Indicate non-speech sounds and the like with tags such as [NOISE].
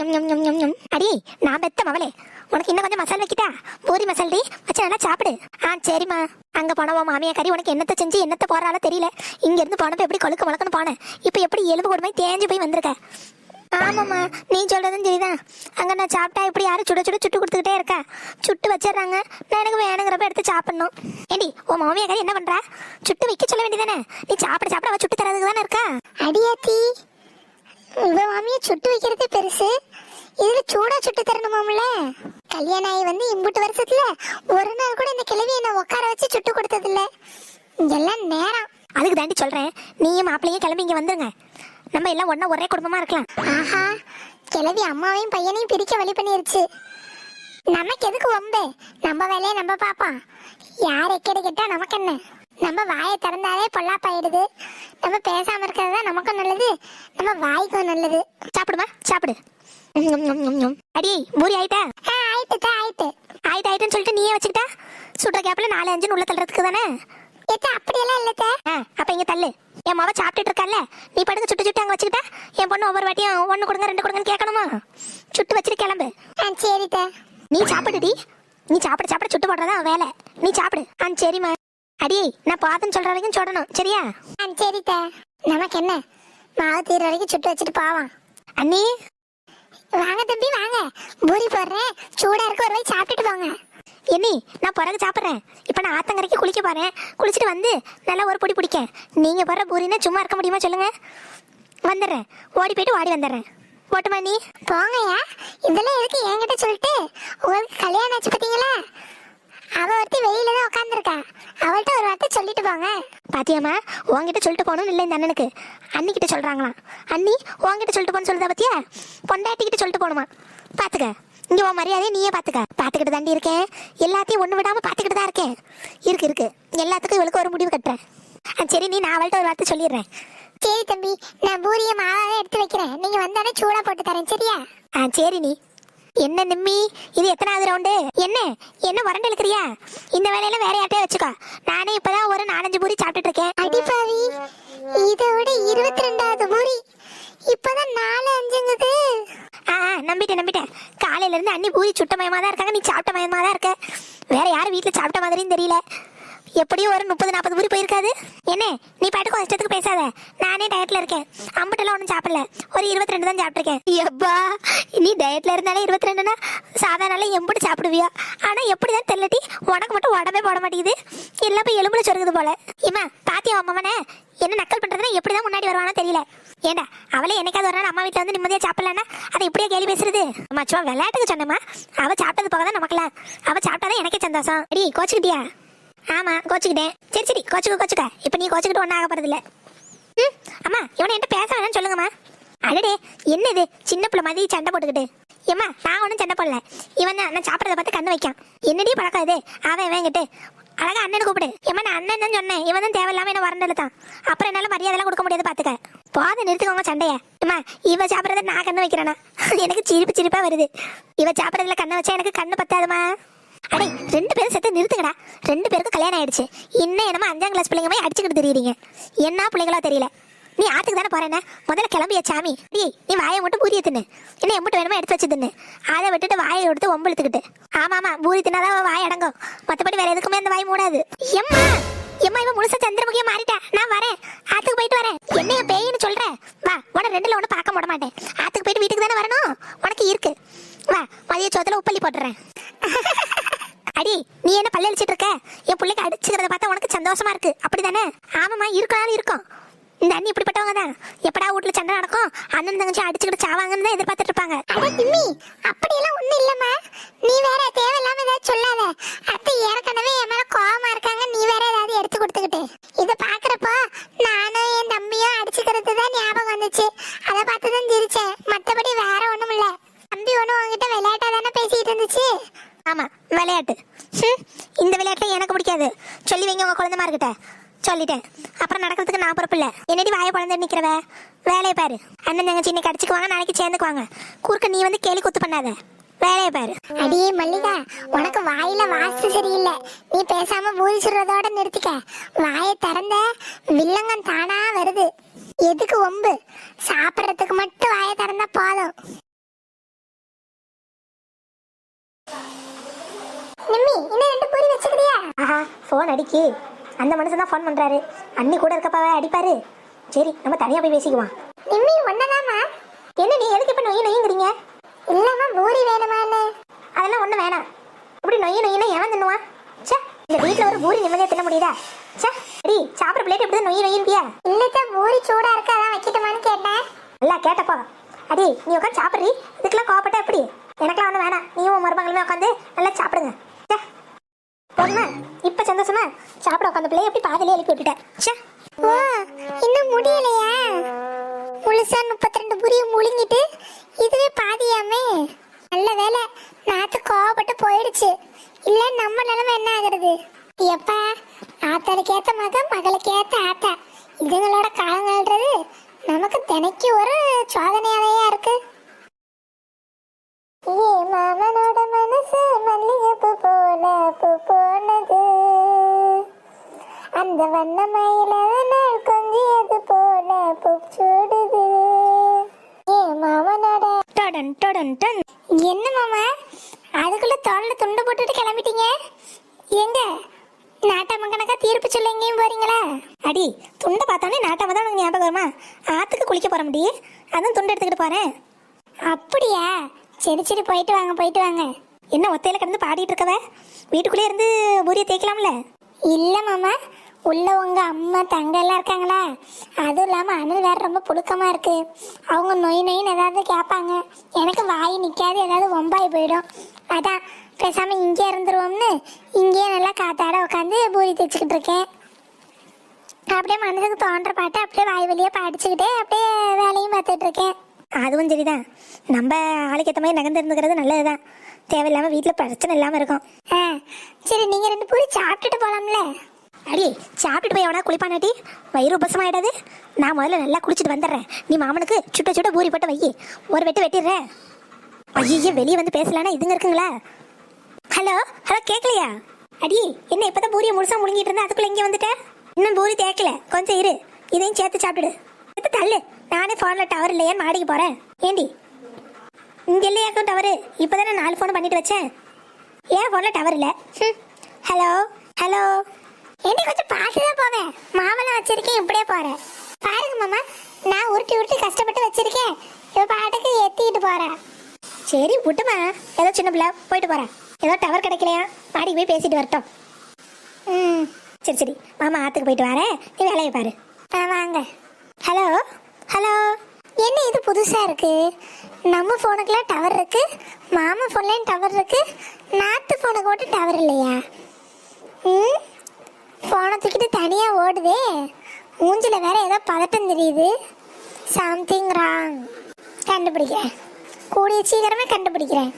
அடி நான் பெத்த மவளே. உனக்கு இன்னும் கொஞ்சம் மசால் வைக்கிட்டா? பூரி மசால் டி வச்சு நல்லா சாப்பிடு. ஆ சரிம்மா. அங்க போன மாமியா கறி உனக்கு என்னத்தை செஞ்சு என்னத்தை போறாளோ தெரியல. இங்க இருந்து போனப்ப எப்படி கொழுக்க முழக்கன்னு போனேன். இப்போ எப்படி எலும்பு கொடுமை தேஞ்சு போய் வந்திருக்க. ஆமாம்மா நீ சொல்றதும் சரிதான். அங்க நான் சாப்பிட்டா இப்படி யாரும் சுட சுட சுட்டு கொடுத்துக்கிட்டே இருக்கா. சுட்டு வச்சிடுறாங்க. நான் எனக்கு வேணுங்கிறப்ப எடுத்து சாப்பிடணும். ஏடி உன் மாமியா கறி என்ன பண்ற? சுட்டு வைக்க சொல்ல வேண்டியதானே? நீ சாப்பிட சாப்பிட அவ சுட்டு தரதுக்கு தானே இருக்கா? அடியாத்தி உங்க மாமியை சுட்டு வைக்கிறது பெருசு. இதுல சூடா சுட்டு தரணுமாம்ல? கல்யாணம் ஆகி வந்து இம்புட்டு வருஷத்துல ஒரு நாள் கூட இந்த கிழவி என்ன உட்கார வச்சு சுட்டு கொடுத்தது இல்ல எல்லாம் நேரம். அதுக்கு தாண்டி சொல்றேன். நீயும் மாப்பிள்ளையும் கிளம்பி இங்க வந்துருங்க. நம்ம எல்லாம் ஒண்ணா ஒரே குடும்பமா இருக்கலாம். ஆஹா கிழவி அம்மாவையும் பையனையும் பிரிக்க வழி பண்ணிருச்சு. நமக்கு எதுக்கு வம்பு? நம்ம வேலையை நம்ம பாப்போம் யார் எக்கடி கேட்டா நமக்கு என்ன? நம்ம வாயை திறந்தாலே பொல்லாப்பாயிடுது. நம்ம பேசாம இருக்கிறது தான் நமக்கும் நல்லது. நம்ம வாய்க்கும் நல்லது. சாப்பிடுமா? சாப்பிடு. அடி பூரி ஆயிட்டா? ஆ, ஆயிட்டு ஆயிட்டு. ஆயிட்டு ஆயிட்டுன்னு சொல்லிட்டு நீயே வச்சுக்கிட்டா? சுடுற கேப்ல நாலு அஞ்சு உள்ள தள்ளுறதுக்கு தானே? ஏத்த அப்படியெல்லாம் இல்லத்த ஆ, அப்ப இங்க தள்ளு. என் மாவ சாப்பிட்டுட்டு இருக்கல்ல நீ படுக்க சுட்டு சுட்டு அங்க வச்சுக்கிட்டா? என் பொண்ணு ஒவ்வொரு வாட்டியும் ஒண்ணு கொடுங்க ரெண்டு கொடுங்கன்னு கேட்கணுமா? சுட்டு வச்சுட்டு கிளம்பு. ஆ சரித்த நீ சாப்பிடுடி. நீ சாப்பிட சாப்பிட சுட்டு போடுறதா வேலை. நீ சாப்பிடு. ஆ சரிம்மா. அடி நான் பாத்துன்னு சொல்ற வரைக்கும் சொல்லணும் சரியா? ஆ சரித்த நமக்கு என்ன? மாவு தீர வரைக்கும் சுட்டு வச்சுட்டு போவான் அண்ணி வாங்க தம்பி வாங்க. பூரி போடுறேன். சூடா இருக்க ஒரு வாய் சாப்பிட்டுட்டு போங்க. என்னி நான் பிறகு சாப்பிட்றேன். இப்போ நான் ஆத்தங்கரைக்கு குளிக்க போறேன். குளிச்சுட்டு வந்து நல்லா ஒரு பொடி பிடிக்க. நீங்க போடுற பூரினா சும்மா இருக்க முடியுமா சொல்லுங்க. வந்துடுறேன். ஓடி போயிட்டு ஓடி வந்துடுறேன். போட்டுமா நீ? போங்கய்யா. இதெல்லாம் எதுக்கு என்கிட்ட சொல்லிட்டு? உங்களுக்கு கல்யாணம் ஆச்சு பார்த்தீங்களா? அவ ஒருத்தி வெளியில தான் உட்காந்துருக்கா அவள்கிட்ட ஒரு வார்த்தை சொல்லிட்டு போங்க. பாத்தியாம்மா? உன்கிட்ட சொல்லிட்டு போகணும்னு இல்லை இந்த அண்ணனுக்கு. அண்ணிக்கிட்ட சொல்றாங்களாம். அண்ணி உன்கிட்ட சொல்லிட்டு போன்னு சொல்லுதா பாத்தியா? பொண்டாட்டிக்கிட்ட சொல்லிட்டு போகணுமா? பாத்துக்க. இங்க உன் மரியாதையை நீயே பாத்துக்க. பாத்துக்கிட்டு தாண்டி இருக்கேன். எல்லாத்தையும் ஒண்ணு விடாம பாத்துக்கிட்டு தான் இருக்கேன். இருக்கு இருக்கு. எல்லாத்துக்கும் இவளுக்கு ஒரு முடிவு கட்டுறேன். ஆ, சரி நீ நான் அவள்கிட்ட ஒரு வார்த்தை சொல்லிடுறேன். சரி தம்பி நான் பூரிய மாவாவே எடுத்து வைக்கிறேன். நீங்க வந்தானே சூடா போட்டு தரேன் சரியா? ஆ சரி நீ. என்ன நிம்மி? இது எத்தனாவது ரவுண்டு என்ன? என்ன வறண்டு இழுக்கிறியா? இந்த வேலையில வேற யார்ட்டையும் வச்சுக்கோ. நானே இப்பதான் ஒரு நாலஞ்சு பூரி சாப்பிட்டுட்டு இருக்கேன் அடிப்பாவி இதோட இருபத்தி ரெண்டாவது பூரி. இப்பதான் நாலு அஞ்சுங்குது. ஆ நம்பிட்டேன் நம்பிட்டேன். காலையில இருந்து அண்ணி பூரி சுட்ட மயமா தான் இருக்காங்க. நீ சாப்பிட்ட மயமா தான் இருக்க. வேற யாரும் வீட்டுல சாப்பிட்ட மாதிரியும் தெரியல. எப்படியும் ஒரு முப்பது நாற்பது ஊர் போயிருக்காது. என்ன? நீ பாட்டுக்கு கஷ்டத்துக்கு இஷ்டத்துக்கு பேசாத. நானே டயட்ல இருக்கேன். அம்பட்டெல்லாம் ஒன்றும் சாப்பிடல. ஒரு இருபத்தி ரெண்டு தான் சாப்பிட்ருக்கேன் எப்பா நீ டயட்ல இருந்தாலே இருபத்தி ரெண்டுனா சாதாரண எம்புட்டு சாப்பிடுவியா? ஆனா எப்படிதான் தெரியலட்டி உனக்கு மட்டும் உடம்பே போட மாட்டேங்குது. எல்லாம் போய் எலும்புல சொருகுது போல. இம்மா பாத்தியா அம்மாவனே என்ன நக்கல் பண்றதுன்னு எப்படி தான் முன்னாடி வருவானோ தெரியல. ஏண்டா அவளே என்னைக்காவது ஒரு நாள் அம்மா வீட்டில் வந்து நிம்மதியாக சாப்பிடலன்னா அதை இப்படியே கேள்வி பேசுறது? அம்மா சும்மா விளையாட்டுக்கு சொன்னேம்மா. அவள் சாப்பிட்டது போக தான் நமக்குலாம் அவள் சாப்பிட்டாதான் எனக்கே சந்தோஷம். அடி கோச்சுக்கிட்டியா? ஆமா கோச்சுக்கிட்டேன். சரி சரி கோச்சுக்க கோச்சுக்க. இப்ப நீ கோச்சுக்கிட்டு ஒன்றும் ஆக போறது இல்ல ம், அம்மா இவனை என்கிட்ட பேச வேணாம்னு சொல்லுங்கம்மா. அடடே என்ன இது சின்ன பிள்ளை மாதிரி சண்டை போட்டுக்கிட்டு. ஏம்மா நான் ஒன்றும் சண்டை போடல. இவன் தான் நான் சாப்பிட்றத பார்த்து கண்ணு வைக்கான். என்னடி பழக்கம் இது அவன் இவன்கிட்ட அழகா அண்ணன் கூப்பிடு. ஏமா நான் அண்ணன் தான் சொன்னேன். இவன் தான் தேவையில்லாம என்ன வரண்டல தான் அப்புறம் என்னால மரியாதைலாம் கொடுக்க முடியாது பாத்துக்க போத நிறுத்துக்கோங்க சண்டைய. ஏமா இவ சாப்பிட்றத நான் கண்ணு வைக்கிறேனா? [LAUGHS] எனக்கு சிரிப்பு சிரிப்பா வருது. இவ சாப்பிட்றதுல கண்ணை வச்சா எனக்கு கண்ணு பத்தாதுமா? அடே ரெண்டு பேரும் செத்து நிறுத்துங்கடா. ரெண்டு பேருக்கும் கல்யாணம் ஆயிடுச்சு. இன்னும் என்னமோ அஞ்சாம் கிளாஸ் பிள்ளைங்க போய் அடிச்சுக்கிட்டு தெரியுறீங்க. என்ன பிள்ளைங்களோ தெரியல. நீ ஆத்துக்கு தானே போறேன்னா? முதல்ல கிளம்பிய சாமி? நீ நீ வாயை மட்டும் பூரிய தின்னு. என்ன எம்பிட்டு வேணுமோ எடுத்து வச்சு தின்னு. அதை விட்டுட்டு வாயை எடுத்து ஒம்பு இழுத்துக்கிட்டு ஆமா ஆமா பூரி தின்னாதான் வாய் அடங்கும். மத்தபடி வேற எதுக்குமே அந்த வாய் மூடாது. எம்மா எம்மா இவன் முழுசா சந்திரமுகியா மாறிட்டா? நான் வரேன். ஆத்துக்கு போயிட்டு வரேன். என்னைய பேயின்னு சொல்றேன் வா உன ரெண்டுல ஒண்ணு பார்க்க விட மாட்டேன். ஆத்துக்கு போயிட்டு வீட்டுக்கு தானே வரணும்? உனக்கு இருக்கு. வா மதிய சோத்துல உப்பள்ளி போட்டுறேன். நீ என்ன பல்ல அடிச்சிட்டு இருக்க? என் பிள்ளைக்கு அடிச்சுக்கிறத பார்த்தா உனக்கு சந்தோஷமா இருக்கு. அப்படிதானே? ஆமாமா இருக்கனாலும் இருக்கும். இந்த அண்ணி இப்படிப்பட்டவங்க தான். எப்படா வீட்டுல சண்டை நடக்கும்? அண்ணன் தங்கச்சி அடிச்சுக்கிட்டு சாவாங்கன்னு தான் எதிர்பார்த்துட்டு இருப்பாங்க. அட திம்மி அப்படியெல்லாம் ஒண்ணும் இல்லம்மா. நீ வேற தேவையில்லாம ஏதாவது சொல்லாத. அத்தை ஏற்கனவே என் மேல கோவமா இருக்காங்க. நீ வேற ஏதாவது எடுத்து கொடுத்துக்கிட்டு. இத பாக்குறப்போ நானும் என் தம்பியும் அடிச்சுக்கிறது தான் ஞாபகம் வந்துச்சு அதை பார்த்து தான் சிரிச்சேன் மத்தபடி வேற ஒண்ணும் இல்ல தம்பி ஒண்ணு உங்ககிட்ட விளையாட்டா தானே பேசிட்டு இருந்துச்சு ஆமா விளையாட்டு ஹம், இந்த விளையாட்டுல எனக்கு பிடிக்காது சொல்லி வைங்க உங்க குழந்தைமா இருக்கிட்ட சொல்லிட்டேன் அப்புறம் நடக்கிறதுக்கு நான் பொறுப்பு இல்ல என்னடி வாயை குழந்தை நிக்கிறவ வேலையை பாரு. அண்ணன் தங்கச்சி இன்னைக்கு அடிச்சுக்குவாங்க நாளைக்கு சேர்ந்துக்குவாங்க. குறுக்க நீ வந்து கேலி குத்து பண்ணாத. வேலையை பாரு. அடியே மல்லிகா உனக்கு வாயில வாஸ்து சரியில்லை. நீ பேசாம சுடுறதோட நிறுத்திக்க. வாயை திறந்த வில்லங்கம் தானா வருது. எதுக்கு ஒம்பு சாப்பிட்றதுக்கு மட்டும் வாயை திறந்தா போதும். நிம்மி இன்னும் ரெண்டு பூரி வச்சுக்கிறியா? ஆஹா ஃபோன் அடிக்கி. அந்த மனுஷன் தான் ஃபோன் பண்ணுறாரு அண்ணி கூட இருக்கப்பவே அடிப்பாரு. சரி நம்ம தனியாக போய் பேசிக்குவோம். நிம்மி ஒன்னதாமா என்ன நீ எதுக்கு இப்போ நொய் நொய்ங்கிறீங்க இல்லம்மா பூரி வேணுமான்னு அதெல்லாம் ஒன்றும் வேணாம். இப்படி நொய்ய நொய்யினா எவன் தின்னுவான் ச்சே இந்த வீட்டில் ஒரு பூரி நிம்மதியாக தின்ன முடியுதா? ச்சே அடி சாப்பிட்ற பிளேட் எப்படி நொய் நொய்யின்பியா இல்லத்தா பூரி சூடா இருக்கு அதான் வைக்கட்டுமான்னு கேட்டேன். நல்லா கேட்டப்பா. அடி நீ உட்காந்து சாப்பிட்றி. இதுக்கெல்லாம் கோவப்பட்ட எப்படி? எனக்கெல்லாம் ஒன்றும் வேணாம். நீயும் உன் மருமகளுமே உட்காந்து நல்லா சாப்பிடுங்க. போதுமா? இப்போ சந்தோஷமா? சாப்பிட உட்காந்த பிள்ளைய எப்படி பாதிலே எழுப்பி விட்டுட்டேன் ச்சே ஓ இன்னும் முடியலையா? முழுசா முப்பத்தி ரெண்டு புரிய முழுங்கிட்டு இதுவே பாதியாமே நல்ல வேலை நாத்து கோவப்பட்டு போயிடுச்சு இல்ல நம்ம நிலைமை என்ன ஆகுறது எப்பா ஆத்தாளுக்கு ஏத்த மகன் மகளுக்கு ஏத்த ஆத்தா இதுங்களோட காலங்கள்ன்றது நமக்கு தினைக்கு ஒரு சோதனையாவையா இருக்கு ஏ மாமனோட மனசு மல்லிகைப்பூ போல பூ போனது அந்த வண்ண மயில நாள் கொஞ்சியது போல பூச்சூடுது ஏ மாமனோட டடன் டடன் டன். என்ன மாமா? அதுக்குள்ள தோல்ல துண்டு போட்டுட்டு கிளம்பிட்டீங்க? எங்க? நாட்டாம கணக்கா தீர்ப்பு சொல்ல எங்கேயும் போறீங்களா? அடி துண்டை பார்த்தானே நாட்டாம தான் உனக்கு ஞாபகம் வருமா? ஆற்றுக்கு குளிக்க போற முடி. அதான் துண்டு எடுத்துக்கிட்டு போறேன். அப்படியா? சரி சரி போயிட்டு வாங்க போயிட்டு வாங்க. என்ன ஒத்தையில கிடந்து பாடிட்டு இருக்கவ? வீட்டுக்குள்ளே இருந்து பூரியை தேய்க்கலாம்ல? இல்ல மாமா. உள்ள உங்க அம்மா தங்க எல்லாம் இருக்காங்களா? அதுவும் இல்லாம அணில் வேற ரொம்ப புழுக்கமா இருக்கு. அவங்க நொய் நொயின்னு ஏதாவது கேட்பாங்க எனக்கு வாய் நிக்காது ஏதாவது ஒம்பாய் போயிடும். அதான் பேசாம இங்கே இருந்துருவோம்னு இங்கேயே நல்லா காத்தாட உட்காந்து பூரி தைச்சுக்கிட்டு இருக்கேன். அப்படியே மனசுக்கு தோன்ற பாட்டு அப்படியே வாய் வழியா படிச்சுக்கிட்டே அப்படியே வேலையும் பார்த்துட்டு இருக்கேன். அதுவும் சரிதான். நம்ம ஆளுக்கு ஏற்ற மாதிரி நகர்ந்துருந்துக்கிறது நல்லது நல்லதுதான். தேவையில்லாம வீட்டில் பிரச்சனை இல்லாமல் இருக்கும். ஆ சரி நீங்க ரெண்டு பூரி சாப்பிட்டுட்டு போலாம்ல? அடி சாப்பிட்டுட்டு போய் எவனா குளிப்பானாட்டி வயிறு உபசமாயிடாது. நான் முதல்ல நல்லா குளிச்சுட்டு வந்துடுறேன். நீ மாமனுக்கு சுட்ட சுட்ட பூரி போட்டு வை ஒரு வெட்டு வெட்டிடுறேன். ஐயோ வெளியே வந்து பேசலானா இதுங்க இருக்குங்களா? ஹலோ ஹலோ கேட்கலையா அடி என்ன இப்போதான் பூரியை முழுசா முழுங்கிட்டு இருந்தா? அதுக்குள்ள இங்கே வந்துட்டேன் இன்னும் பூரி தேக்கல கொஞ்சம் இரு. இதையும் சேர்த்து சாப்பிடு எடுத்து தள்ளு. நானே ஃபோனில் டவர் இல்லையான்னு மாடிக்கு போகிறேன் ஏண்டி? இங்கே இல்லையாக்கும் டவரு இப்போதானே நாலு ஃபோன் பண்ணிட்டு வச்சேன். ஏன் ஃபோனில் டவர் இல்லை? ஹலோ? என்ன கொஞ்சம் பார்த்து தான் போவேன். மாமலம் வச்சிருக்கேன் இப்படியே போறேன். பாருங்க மாமா நான் உருட்டி உருட்டி கஷ்டப்பட்டு வச்சிருக்கேன். இவ பாட்டுக்கு ஏத்திக்கிட்டு போறேன் சரி விட்டுமா. ஏதோ சின்ன பிள்ளை போயிட்டு போகிறேன் ஏதோ டவர் கிடைக்கலையா? மாடிக்கு போய் பேசிட்டு வரட்டும். ம் சரி சரி. மாமா ஆற்றுக்கு போயிட்டு வரேன். நீ வேலையை பாரு. வாங்க. Hello hello. என்ன இது புதுசாக இருக்கு? நம்ம ஃபோனுக்குலாம் டவர் இருக்கு. மாமா ஃபோன்லேயும் டவர் இருக்கு. நாத்து ஃபோனுக்கு மட்டும் டவர் இல்லையா? ம்? போனை தூக்கிட்டு தனியாக ஓடுதே. மூஞ்சில் வேற ஏதோ பதட்டம் தெரியுது. சம்திங் ராங் கண்டுபிடிக்கிறேன். கூடிய சீக்கிரமே கண்டுபிடிக்கிறேன்.